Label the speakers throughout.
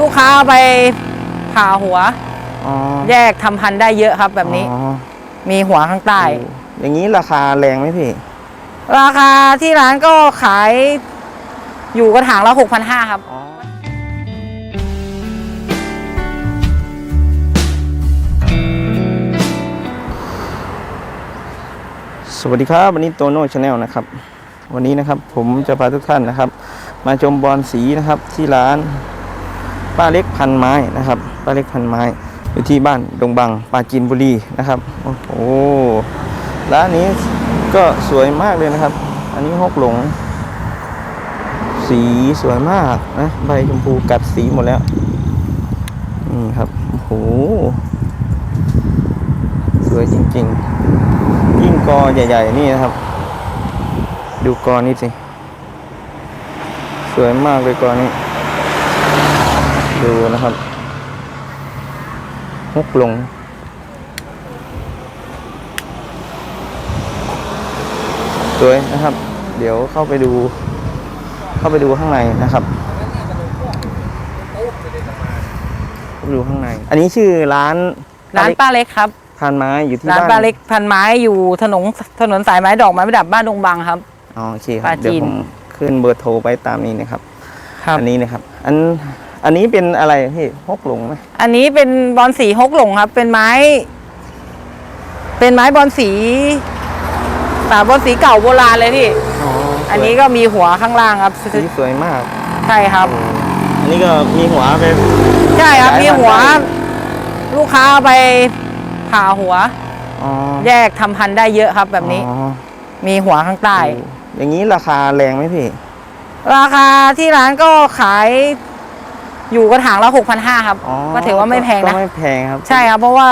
Speaker 1: ลูกค้าเอาไปผ่าหัว
Speaker 2: อ๋อ
Speaker 1: แยกทำพันธุ์ได้เยอะครับแบบนี้
Speaker 2: อ๋อ
Speaker 1: มีหัวข้างใต้
Speaker 2: โอ้อย่างนี้ราคาแรงไหมพี่
Speaker 1: ราคาที่ร้านก็ขายอยู่กระถางละหกพันห้าครับ
Speaker 2: อ๋อ สวัสดีครับวันนี้โตโน่ชาแนลนะครับ วันนี้นะครับผมจะพาทุกท่านนะครับ มาชมบอลสีนะครับที่ร้าน ป้าเล็กพันไม้นะครับ ป้าเล็กพันไม้ อยู่ที่บ้านดงบังปราจีนบุรีนะครับ โอ้โห ร้านนี้ก็สวยมากเลยนะครับ อันนี้ฮกหลง สีสวยมากนะ ใบชมพูกัดสีหมดแล้ว นี่ครับ โอ้โห สวยจริงๆ ยิ่งกอใหญ่ ๆ นี่นะครับ ดูกอนี้สิ สวยมากเลยกอนี้ ดูนะครับฮกหลง สวยนะครับ เดี๋ยวเข้าไปดู เข้าไปดูข้างในนะครับเข้าไปดูข้างใน อันนี้ชื่อร้าน
Speaker 1: ร้านป้าเล็กครับ
Speaker 2: ทานไม้อยู่ที่
Speaker 1: ร้าน
Speaker 2: บ้าน
Speaker 1: ป้าเล็กพันไม้อยู่ถนนถนนสายไม้ดอกไม้ประดับบ้านดงบังครับ
Speaker 2: อ๋อโอเคค
Speaker 1: ป
Speaker 2: รับ
Speaker 1: ลาจีน
Speaker 2: เดี๋ยวผมขึ้นเบอร์โทรไปตามนี้นะครับ
Speaker 1: ครับ
Speaker 2: อันนี้นะครับ อัน อันนี้เป็นอะไรพี่ฮกหลงไหม
Speaker 1: อันนี้เป็นบอลสีฮกหลงครับ เป็นไม้ เป็นไม้บอลสีป่าบอลสีเก่าโบราณเลยพี่
Speaker 2: อ๋อ
Speaker 1: อันนี้ก็มีหัวข้างล่างครับ
Speaker 2: สีสวยมาก
Speaker 1: ใช่ครับ
Speaker 2: อันนี้ก็มีหัวไป
Speaker 1: ใช่ครับ
Speaker 2: ขยาย
Speaker 1: มีหัว
Speaker 2: พันธุ์ได้
Speaker 1: ลูกค้าเอาไปผ่าหัว
Speaker 2: อ๋อ
Speaker 1: แยกทำพันธุ์ได้เยอะครับแบบนี้
Speaker 2: อ๋อ
Speaker 1: มีหัวข้างใต้
Speaker 2: โอ้อย่างนี้ราคาแรงไหมพี่
Speaker 1: ราคาที่ร้านก็ขาย อยู่กระถางละหกพันห้าครับ
Speaker 2: อ๋อ
Speaker 1: ก็ถือว่าไม่แพง
Speaker 2: ก็
Speaker 1: นะ
Speaker 2: ไม่แพงครับ
Speaker 1: ใช่ครับ เพราะว่า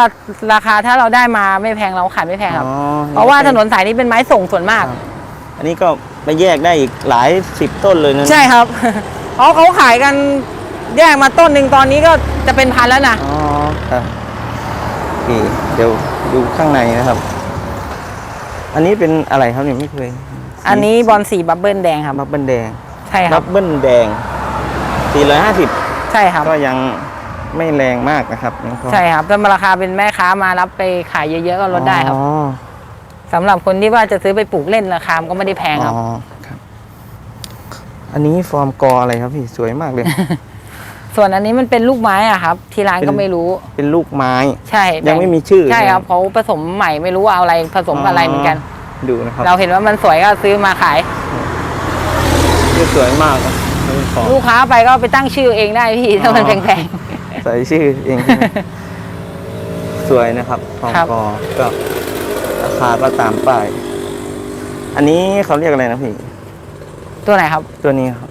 Speaker 1: ราคาถ้าเราได้มาไม่แพงเราขายไม่แพงครับ
Speaker 2: อ๋อ
Speaker 1: เพราะว่าถนนสายนี้เป็นไม้ส่งส่วนมาก
Speaker 2: ครับอันนี้ก็ไปแยกได้อีกหลายสิบต้นเลยนะ
Speaker 1: ใช่ครับเพราะเขาขายกันแยกมาต้นหนึ่งตอนนี้ก็จะเป็นพันแล้วนะ
Speaker 2: อ๋อครับโอเคเดี๋ยวดูข้างในนะครับ อันนี้เป็นอะไรครับเนี่ยไม่เคย
Speaker 1: อันนี้บอลสีบับเบิ้ลแดงครับ
Speaker 2: บับเบิ้ลแดง
Speaker 1: ใช่ค
Speaker 2: บั
Speaker 1: รับ
Speaker 2: บเบิ้ลแดง450
Speaker 1: ใช่ครับ
Speaker 2: ก็ยังไม่แรงมากนะครับยังพอ
Speaker 1: ใช่ครับถ้าราคาเป็นแม่ค้ามารับไปขายเยอะๆก็ลดได้ครับ
Speaker 2: อ๋อ
Speaker 1: สำหรับคนที่ว่าจะซื้อไปปลูกเล่นราคามันก็ไม่ได้แพงครับ
Speaker 2: อ๋อครับ อันนี้ฟอร์มกออะไรครับพี่สวยมากเลย
Speaker 1: ส่วนอันนี้มันเป็นลูกไม้อะครับ ที่ร้านก็ไม่รู้
Speaker 2: เป็นลูกไม้
Speaker 1: ใช่
Speaker 2: ยังไม่มีชื่อ
Speaker 1: ใช่ครับ
Speaker 2: ใช่ไหม
Speaker 1: เขาผสมใหม่ไม่รู้ว่าเอาอะไรผสมกับอะไรเหมือนกัน
Speaker 2: ดูนะครับ
Speaker 1: เราเห็นว่ามันสวยก็ซื้อมาขาย
Speaker 2: นี่สวยมากนะเป็น ของ
Speaker 1: ลูกค้าไปก็เอาไปตั้งชื่อเองได้พี่ถ้ามัน
Speaker 2: อ๋อ
Speaker 1: แพง
Speaker 2: ใส่ชื่อเองใช่ไหมสวยนะครับฟอร์ม
Speaker 1: ครับ
Speaker 2: กอก็ราคาก็ตามป้ายอันนี้เขาเรียกอะไรนะพี่
Speaker 1: ๆตัวไหนครับ
Speaker 2: ตัวนี้ครับ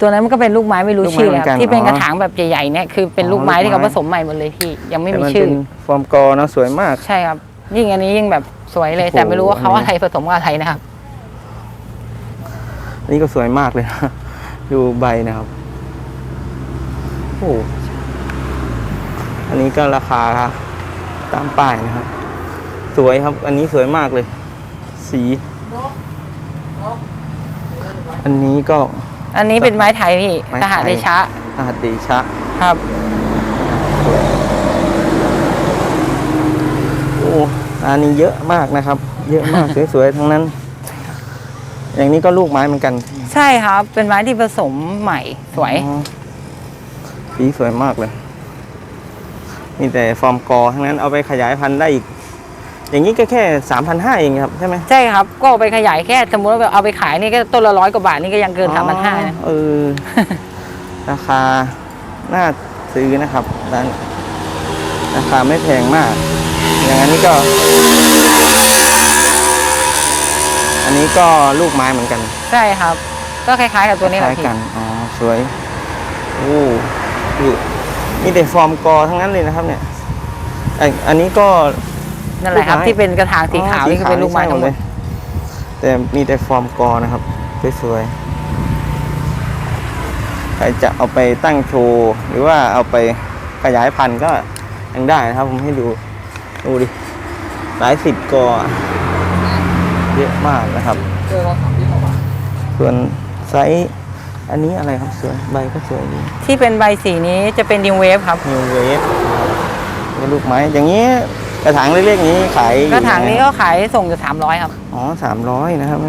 Speaker 1: ตัวนั้นมันก็เป็นลูกไม้ไม่รู้
Speaker 2: ลูกไม้
Speaker 1: ชื่อ
Speaker 2: เหมือนกัน
Speaker 1: ครับที่เป็น
Speaker 2: อ๋อ
Speaker 1: กระถางแบบใหญ่ๆเนี่ยคือเป็น
Speaker 2: อ๋อ
Speaker 1: ลูกไม้
Speaker 2: ลูก
Speaker 1: ที่เขา
Speaker 2: ไม้
Speaker 1: ผสมใหม่หมดเลยพี่ยังไม่
Speaker 2: แต่
Speaker 1: มี
Speaker 2: มัน
Speaker 1: ชื่
Speaker 2: เป็
Speaker 1: อ
Speaker 2: นฟอร์มกอเนอะสวยมาก
Speaker 1: ใช่ครับยิ่งอันนี้ยิ่งแบบสวยเลย
Speaker 2: โอ้โห
Speaker 1: แต่ไม่รู้ว่าเขา
Speaker 2: อันนี้
Speaker 1: อะไรผสมกับอะไรนะครับ
Speaker 2: อันนี้ก็สวยมากเลยนะ ดูใบนะครับ โอ้อันนี้ก็ราคาตามป้ายนะครับ สวยครับ อันนี้สวยมากเลย สี อันนี้ก็
Speaker 1: อันนี้เป็นไม้ไทยพี่
Speaker 2: ไม้
Speaker 1: ท
Speaker 2: ไทย
Speaker 1: หารเดชะ
Speaker 2: อาหารเดชะ
Speaker 1: ครับ
Speaker 2: โอ้อันนี้เยอะมากนะครับ เยอะมาก สวยๆทั้งนั้น อย่างนี้ก็ลูกไม้เหมือนกัน
Speaker 1: ใช่ครับ เป็นไม้ที่ผสมใหม่สวย
Speaker 2: อ๋อสีสวยมากเลย มีแต่ฟอร์มกอทั้งนั้นเอาไปขยายพันธุ์ได้อีก อย่างนี้ก็แค่สามพันห้าเองครับใช่ไหม
Speaker 1: ใช่ครับ ก็เอาไปขยายแค่สมมติว่าเอาไปขายนี่ก็ต้นละร้อยกว่าบาทนี่ก็ยังเกินสามพันห้านะ
Speaker 2: เออ ราคา น่าซื้อนะครับร้านราคาไม่แพงมาก อย่างอันนี้ก็ อันนี้ก็ลูกไม้เหมือนกัน
Speaker 1: ใช่ครับ ก็คล้ายๆกับตัวนี้แห
Speaker 2: ค
Speaker 1: ละ
Speaker 2: ล้าย
Speaker 1: พี่
Speaker 2: กัน อ๋อ สวย โอ้นี่มีแต่ฟอร์มกอทั้งนั้นเลยนะครับ เนี่ยไออันนี้ก็
Speaker 1: นั่นแหละครับ
Speaker 2: ลูกไม้
Speaker 1: ที่เป็นกระถางสีขาวนี่คือเป็นลูกไม้ทั้งหมด
Speaker 2: แต่มีแต่ฟอร์มกอนะครับสวยๆใครจะเอาไปตั้งโชว์หรือว่าเอาไปขยายพันธุ์ก็ยังได้นะครับ ผมให้ดู ดูดิ หลายสิบกอเยอะมากนะครับ ส่วน ไซส์อันนี้อะไรครับสวยใบก็สวยดี
Speaker 1: ที่เป็นใบสีนี้จะเป็นดิวเวฟครับ
Speaker 2: นิวเวฟเป็นลูกไม้อย่างนี้กระถางเล็กๆนี้ขายอยู่
Speaker 1: กระถางนี้
Speaker 2: ยังไก็
Speaker 1: ขายส่งอยู่สามร้อยครับ
Speaker 2: อ๋อสามร้อยนะครับ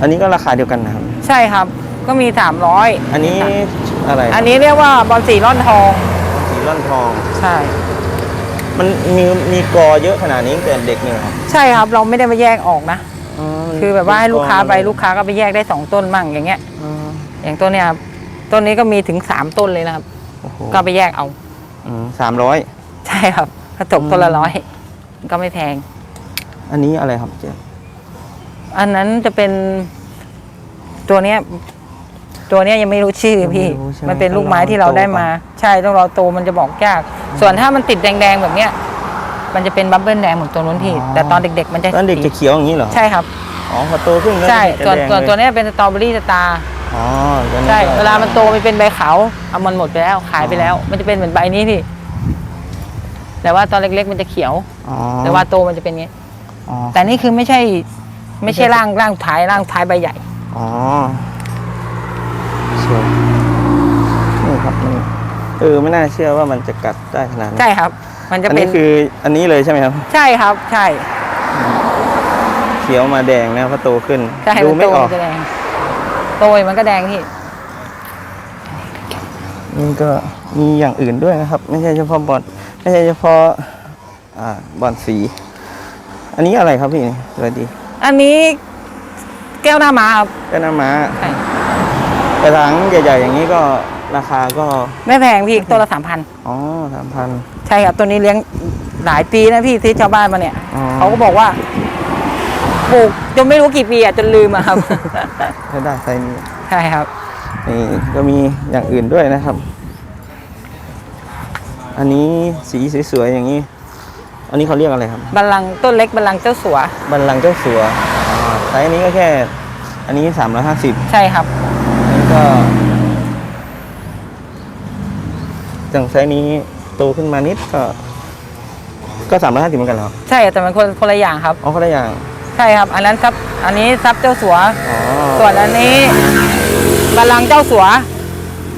Speaker 2: อันนี้ก็ราคาเดียวกันนะครับ
Speaker 1: ใช่ครับ ก็มีสามร้อย
Speaker 2: อันนี้อะไร
Speaker 1: อันนี้เรียกว่าบอลสีร่อนทอง
Speaker 2: สีร่อนทอง
Speaker 1: ใช่
Speaker 2: มันมีมีกอเยอะขนาดนี้ตั้งแต่เด็กเนี่ยครับ
Speaker 1: ใช่ครับ เราไม่ได้มาแยกออกนะ
Speaker 2: มัน
Speaker 1: คือแบบว่าให้ลูกค้าไป
Speaker 2: เป็น
Speaker 1: ลูกค้าก็ไปแยกได้สองต้นมั่งอย่างเงี้ย
Speaker 2: อ๋อ
Speaker 1: อย่างต้นเนี้ยครับต้นนี้ก็มีถึงสามต้นเลยนะครับ
Speaker 2: โอ้โห
Speaker 1: ก็ไปแยกเอา
Speaker 2: สามร้อย
Speaker 1: ใช่ครับกระจกต้นละร้อยก็ไม่แพง
Speaker 2: อันนี้อะไรครับเจ๊
Speaker 1: อันนั้นจะเป็นตัวเนี้ย ตัวเนี้ยยังไม่รู้ชื่อพี่
Speaker 2: ยังไรู้ใช่ไห
Speaker 1: มันเป็นลูกไม้ที่เราได้มา ใช่ต้องรอโตมันจะบอกยาก ส่วนถ้ามันติดแดงๆแบบเนี้ยมันจะเป็นบับเบิ้ลแดงเหมือนตัวนู้นพี่ แต่ตอนเด็กๆ มันจะ
Speaker 2: ตอนเด็กจะเขียวอย่างนี้เหรอ
Speaker 1: ใช่ครับ
Speaker 2: อ๋อพอโตขึ้นก็
Speaker 1: ใช่
Speaker 2: จะ
Speaker 1: ส่วน
Speaker 2: แดง
Speaker 1: ส่วน
Speaker 2: เลย
Speaker 1: ตัวเนี้ยเป็นสตรอเบอรี่สตาร์
Speaker 2: อ๋อตัวนี้
Speaker 1: ใช่
Speaker 2: ก็
Speaker 1: เวลามันโตไปเป็นใบขาวเอามันหมดไปแล้วขายไปแล้ว มันจะเป็นเหมือนใบนี้พี่ แต่ว่าตอนเล็ก ๆ มันจะเขียว
Speaker 2: อ๋อ
Speaker 1: แต่ว่าโตมันจะเป็นอย่างนี้
Speaker 2: อ๋อ
Speaker 1: แต่นี่คือไม่ใช่ ไม่ใช่ร่างร่างท้ายร่างท้ายใบใหญ่
Speaker 2: อ๋อสวยนี่ครับนี่เออไม่น่าเชื่อว่ามันจะกัดได้ขนาดนี้
Speaker 1: ใช่ครับ มันจะ
Speaker 2: อัน
Speaker 1: เป็
Speaker 2: นี้
Speaker 1: น
Speaker 2: คืออันนี้เลยใช่ไหมครับ
Speaker 1: ใช่ครับใช่
Speaker 2: เขียวมาแดงนะเพราะโตขึ้น
Speaker 1: ใช่
Speaker 2: ดู
Speaker 1: มัน
Speaker 2: ไม่
Speaker 1: โต
Speaker 2: ออ
Speaker 1: มั
Speaker 2: ก
Speaker 1: นจะแดงโตยมันก็แดงพี่
Speaker 2: นี่ก็มีอย่างอื่นด้วยนะครับ ไม่ใช่เฉพาะบอลไม่ใช่เฉพาะอ่าบอลสี อันนี้อะไรครับพี่สวัสดี
Speaker 1: อันนี้แก้วหน้าม้าครับ
Speaker 2: ก็น้ำม้า
Speaker 1: ใช่
Speaker 2: กระถางใหญ่ๆอย่างนี้ก็ราคาก็
Speaker 1: ไม่แพงพี่ตัวละสามพัน
Speaker 2: อ๋อสามพัน
Speaker 1: ใช่ครับตัวนี้เลี้ยงหลายปีนะพี่ที่ชาวบ้านมาเนี่ย
Speaker 2: อ๋อ
Speaker 1: เขาก็บอกว่า ปลูกจนไม่รู้กี่ปีอะจนลืมอะครับ
Speaker 2: ถ้าได้ไซส์นี้
Speaker 1: ใช่ครับ
Speaker 2: นี่ก็มีอย่างอื่นด้วยนะครับ อันนี้สีสวยๆอย่างนี้ อันนี้เขาเรียกอะไรครับ
Speaker 1: บัลลังก์ต้นเล็กบัลลังก์เจ้าสัว
Speaker 2: บันลังก์เจ้าสัวอ่าไซส์นี้ก็แค่ อันนี้สามร้อยห้าสิบ
Speaker 1: ใช่ครับ
Speaker 2: นี่ก็จังไซส์นี้โตขึ้นมานิดก็ ก็สามร้อยห้าสิบเหมือนกันเหรอ
Speaker 1: ใช่แต่มันคนคนละอย่างครับ
Speaker 2: อ๋อคนละอย่าง
Speaker 1: ใช่ครับ อันนั้นซับอันนี้ซับเจ้าสัว
Speaker 2: อ๋อ
Speaker 1: ส่วนอันนี้บัลลังก์เจ้าสัว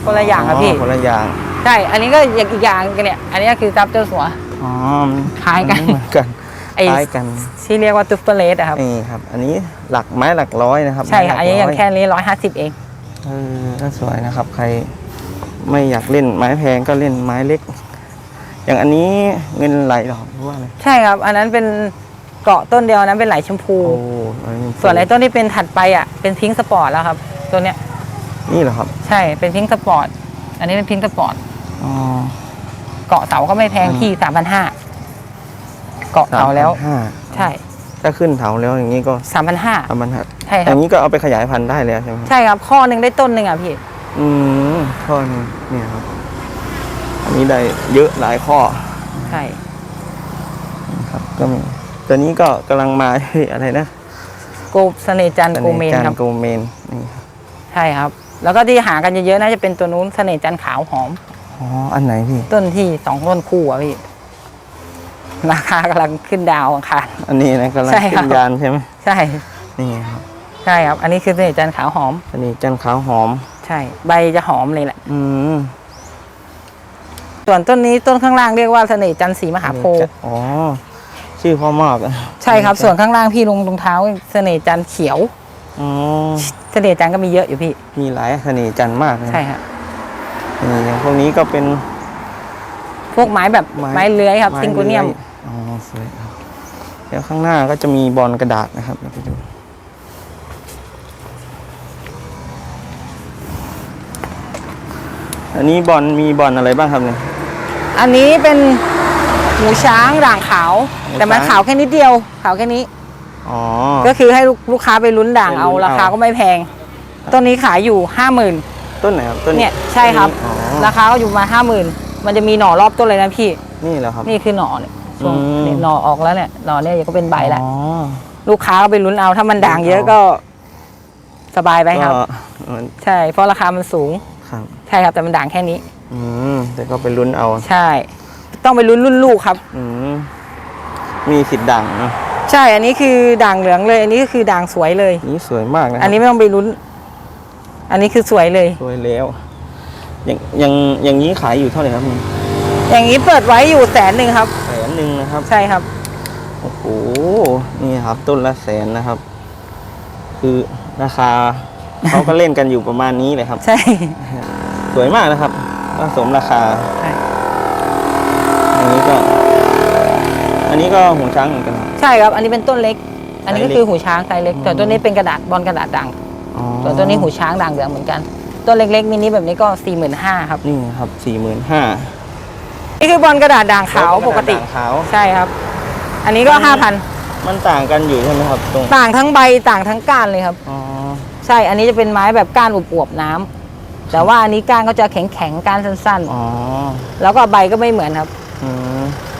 Speaker 1: คนละอย่างครับพี่
Speaker 2: คนละอย่าง
Speaker 1: ใช่ อันนี้ก็อย่างอีกอย่างกันเนี่ย อันนี้ก็คือซับเจ้าสัว
Speaker 2: อ๋อมัน
Speaker 1: คล้ายกัน
Speaker 2: มัไม่เหมือนกัน
Speaker 1: ไอ้
Speaker 2: คล้ายกัน
Speaker 1: ที่เรียกว่าตุฟเฟอร์เลสอะครับ
Speaker 2: นี่ครับ อันนี้หลักไม้หลักร้อยนะครับ
Speaker 1: ใช่ค่ะ
Speaker 2: ไม้หลัก
Speaker 1: อันนี้ยัง
Speaker 2: ร้
Speaker 1: แค่นี้ร้อยห้าสิบเอง
Speaker 2: เออก็สวยนะครับ ใครไม่อยากเล่นไม้แพงก็เล่นไม้เล็ก อย่างอันนี้เงินไหลเหรอหรือว่าอะไร
Speaker 1: ใช่ครับ อันนั้นเป็น เกาะต้นเดียวนั้นเป็นไหลชมพู
Speaker 2: โอ้อันนี้
Speaker 1: ส่วนไอ้ต้นที่เป็นถัดไปอะเป็นพิงค์สปอร์ตแล้วครับ ตัวเนี้ย
Speaker 2: นี่เหรอครับ
Speaker 1: ใช่เป็นพิงค์สปอร์ตอันนี้เป็นพิงค์สปอร์ต
Speaker 2: อ๋อ
Speaker 1: เกาะเสาก็ไม่แพง
Speaker 2: อืม
Speaker 1: ที่สามพันห้าเกาะเสาแล้ว
Speaker 2: ห้า
Speaker 1: ใช่
Speaker 2: ถ้าขึ้นเถาแล้วอย่างนี้ก็
Speaker 1: สามพันห้า
Speaker 2: ประมาณหัด
Speaker 1: ใช่ค
Speaker 2: อ
Speaker 1: รับ
Speaker 2: ย่างนี้ก็เอาไปขยายพันธุ์ได้แล้วใช่ไหม
Speaker 1: ใช่ครับข้อหนึ่งได้ต้นหนึ่งอะพี่
Speaker 2: อืมข้อหนึงเนี่ยครับ อันนี้ได้เยอะหลายข้อ
Speaker 1: ใช่
Speaker 2: ครับ ก็มี ตัวนี้ก็กำลังมา อะไรนะ
Speaker 1: โกเสน่ห์จันทร์โกเมน
Speaker 2: สห์
Speaker 1: ค
Speaker 2: จั
Speaker 1: รับ
Speaker 2: โกเมนนี่ครับ
Speaker 1: ใช่ครับ แล้วก็ที่หากันเยอะๆน่าจะเป็นตัวนู้นเสน่ห์จันทร์ขาวหอม
Speaker 2: อ๋อ อันไหนพี่
Speaker 1: ต้นที่สองต้นคู่อะพี่ ราคากำลังขึ้นดาวอังคาร
Speaker 2: อันนี้นะกำลัง
Speaker 1: ใช่ครั
Speaker 2: ขึ้
Speaker 1: บ
Speaker 2: นยานใช่ไหม
Speaker 1: ใช่
Speaker 2: นี่ครับ
Speaker 1: ใช่ครับ อันนี้คือเสน่ห์จันทร์ขาวหอม
Speaker 2: อันนี้จันทร์ขาวหอม
Speaker 1: ใช่ ใบจะหอมเลยแหละ
Speaker 2: อืม
Speaker 1: ส่วนต้นนี้ต้นข้างล่างเรียกว่าเสน่ห์จันทร์สีมหาโพธิ์
Speaker 2: อ๋อ ชื่อพ่อมากอะ
Speaker 1: ใช่ครับส่วนข้างล่างพี่ลงรองเท้าเสน่ห์จันทร์เขียว
Speaker 2: อ๋อ
Speaker 1: เสน่ห์จันทร์ก็มีเยอะอยู่พี่
Speaker 2: มีหลายเสน่ห์จันทร์มากเลย
Speaker 1: ใช่ครับ
Speaker 2: นี่อย่างพวกนี้ก็เป็น
Speaker 1: พวกไม้แบบไม้เลื้อยครับ
Speaker 2: ไม้
Speaker 1: ซิงโกเนียม
Speaker 2: ลื้ออ๋อสวยครับเดี๋ยวข้างหน้าก็จะมีบอลกระดาษนะครับเดี๋ยวไปดูอันนี้บอลมีบอลอะไรบ้างครับเนี่ย
Speaker 1: อันนี้เป็น หูช้างด่างขาว
Speaker 2: หู
Speaker 1: แต่มัน
Speaker 2: ช้าง
Speaker 1: ขาวแค่นิดเดียว ขาวแค่นี้
Speaker 2: อ๋อ
Speaker 1: ก็คือให้ลูกลูกค้าไปลุ้นด่าง
Speaker 2: ไปลุ้น
Speaker 1: เอาราคา
Speaker 2: เอา
Speaker 1: ก็ไม่แพง ต้นนี้ขายอยู่ห้าหมื่น
Speaker 2: ต้นไหนครับต้น
Speaker 1: เนี่ยใช่ครับ
Speaker 2: อ๋อ
Speaker 1: ราคาก็อยู่มาห้าหมื่นมันจะมีหน่อรอบต้นเลยนะพี่
Speaker 2: นี่เหรอครับ
Speaker 1: นี่คือหน่อเนี่ยช่วง
Speaker 2: อืม
Speaker 1: เนี่ยหน่อออกแล้วเนี่ยหน่อเนี่ยก็เป็นใบแล้ว
Speaker 2: อ๋อ
Speaker 1: ลูกค้าก็ไปลุ้นเอาถ้ามันด่างเยอะก็ สบายไปครับ
Speaker 2: ก็มัน
Speaker 1: ใช่เพราะราคามันสูง
Speaker 2: ครับ
Speaker 1: ใช่ครับแต่มันด่างแค่นี้
Speaker 2: อืมแต่ก็ไปลุ้นเอา
Speaker 1: ใช่ ต้องไปลุ้นรุ่นลูกครับ
Speaker 2: อืมมีสิทธิ์ดังเนอะ
Speaker 1: ใช่อันนี้คือด่างเหลืองเลย อันนี้ก็คือด่างสวยเลย
Speaker 2: นี่สวยมากนะค
Speaker 1: อั
Speaker 2: รั
Speaker 1: น
Speaker 2: บ
Speaker 1: นี้ไม่ต้องไปลุ้น อันนี้คือสวยเลย
Speaker 2: สวยแล้วอย่างอย่างอย่างนี้ขายอยู่เท่าไหร่ครับ
Speaker 1: อย่างนี้เปิดไว้อยู่แสนหนึ่งครับ
Speaker 2: แสนหนึ่งนะครับ
Speaker 1: ใช่ครับ
Speaker 2: โอ้โหนี่ครับ ต้นละแสนนะครับ คือราคา เขาก็เล่นกันอยู่ประมาณนี้เลยครับ
Speaker 1: ใช่
Speaker 2: สวยมากนะครับ ก็สมราคา
Speaker 1: ใช่
Speaker 2: อันนี้ก็ อันนี้ก็หูช้างเหมือนกันครับ
Speaker 1: ใช่ครับ อันนี้เป็นต้นเล็ก อันนี้ก็
Speaker 2: ไซส์เล็ก
Speaker 1: คือหูช้างไซส์เล็ก
Speaker 2: อืม
Speaker 1: แต่ต้นนี้เป็นกระดาษบอลกระดาษด่าง
Speaker 2: อ๋อ
Speaker 1: ส่วนต้นนี้หูช้างด่างเหลืองเหมือนกัน ต้นเล็กๆมินิแบบนี้ก็สี่หมื่นห้าครับ
Speaker 2: นี่ครับสี่หมื่นห้า
Speaker 1: นี่คือบอลกระดาษด่างขาวปกติ
Speaker 2: ขาว
Speaker 1: ใช่ครับ อันนี้ก็
Speaker 2: อืม
Speaker 1: ห้าพัน
Speaker 2: มันต่างกันอยู่ใช่ไหมครับตรง
Speaker 1: ต่างทั้งใบต่างทั้งก้านเลยครับ
Speaker 2: อ๋อ
Speaker 1: ใช่อันนี้จะเป็นไม้แบบก้านอวบๆน้ำแต่ว่าอันนี้ก้านก็จะแข็งๆก้านสั้น
Speaker 2: อ๋อ
Speaker 1: ๆแล้วก็ใบก็ไม่เหมือนครับ
Speaker 2: อืม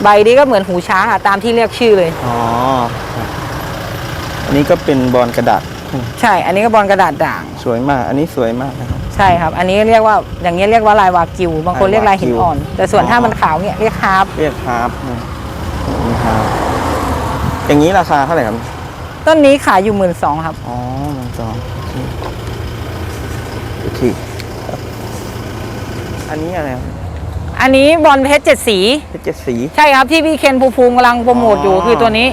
Speaker 1: ใบนี้ก็เหมือนหูช้างอะตามที่เรียกชื่อเลย
Speaker 2: อ๋อครับอันนี้ก็เป็นบอลกระดาษ
Speaker 1: ใช่ อันนี้ก็บอลกระดาษด่าง
Speaker 2: สวยมาก อันนี้สวยมากนะครับ
Speaker 1: ใช่ครับ อันนี้เรียกว่า อย่างนี้ยเรียกว่าลายวากิว บางคนเรียกลายหินอ่อน แต่ส่วน
Speaker 2: อ๋อ
Speaker 1: ถ้ามันขาวเนี่ยเรียกฮาร์ป
Speaker 2: เรียกฮาร์ปนะนี่ฮาร์ปอย่างนี้ราคาเท่าไหร่ครับ
Speaker 1: ต้นนี้ขายอยู่หมื่นสองครับ
Speaker 2: อ๋อมันจองโอเคโอเคครับอันนี้อะไรครับ
Speaker 1: อันนี้บอลเพชรเจ็ดสี
Speaker 2: เป็นเจ็ดสี
Speaker 1: ใช่ครับที่พี่เคนภูมิภูมิกำลังโปรโมทอยู่
Speaker 2: อ๋อ
Speaker 1: คือตัวนี้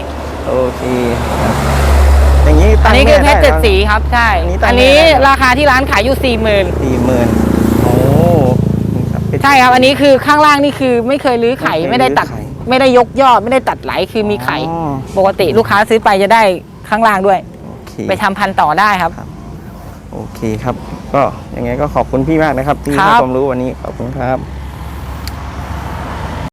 Speaker 2: โอเคครับอย่างนี้
Speaker 1: อั
Speaker 2: ตั้
Speaker 1: น
Speaker 2: ง
Speaker 1: นี้คือเพ
Speaker 2: แม่
Speaker 1: ชร
Speaker 2: ไเจ็
Speaker 1: ดสีครับใช่
Speaker 2: อันนี้ตั้ง
Speaker 1: อันนี้
Speaker 2: แม่ได้เหรอ
Speaker 1: ราคาที่ร้านขายอยู่สี่หมื่น
Speaker 2: สี่หมื่นโอ้นี่ครับเพช
Speaker 1: ใช่ครับ อันนี้คือข้างล่างนี่คือไม่เคยรื้อไข่
Speaker 2: ไม่เคย
Speaker 1: ไม่ได้ตัด
Speaker 2: รื้อไข่
Speaker 1: ไม่ได้ยกยอดไม่ได้ตัดไหลคือมีไข่
Speaker 2: อ๋อ
Speaker 1: ปกติลูกค้าซื้อไปจะได้ข้างล่างด้วย
Speaker 2: โอเค
Speaker 1: ไปทำพันธุ์ต่อได้ครับ
Speaker 2: โอเคครับ ก็ยังไงก็ขอบคุณพี่มากนะครับ ที่
Speaker 1: ครั
Speaker 2: ให้
Speaker 1: บ
Speaker 2: ความรู้วันนี้ขอบคุณครับ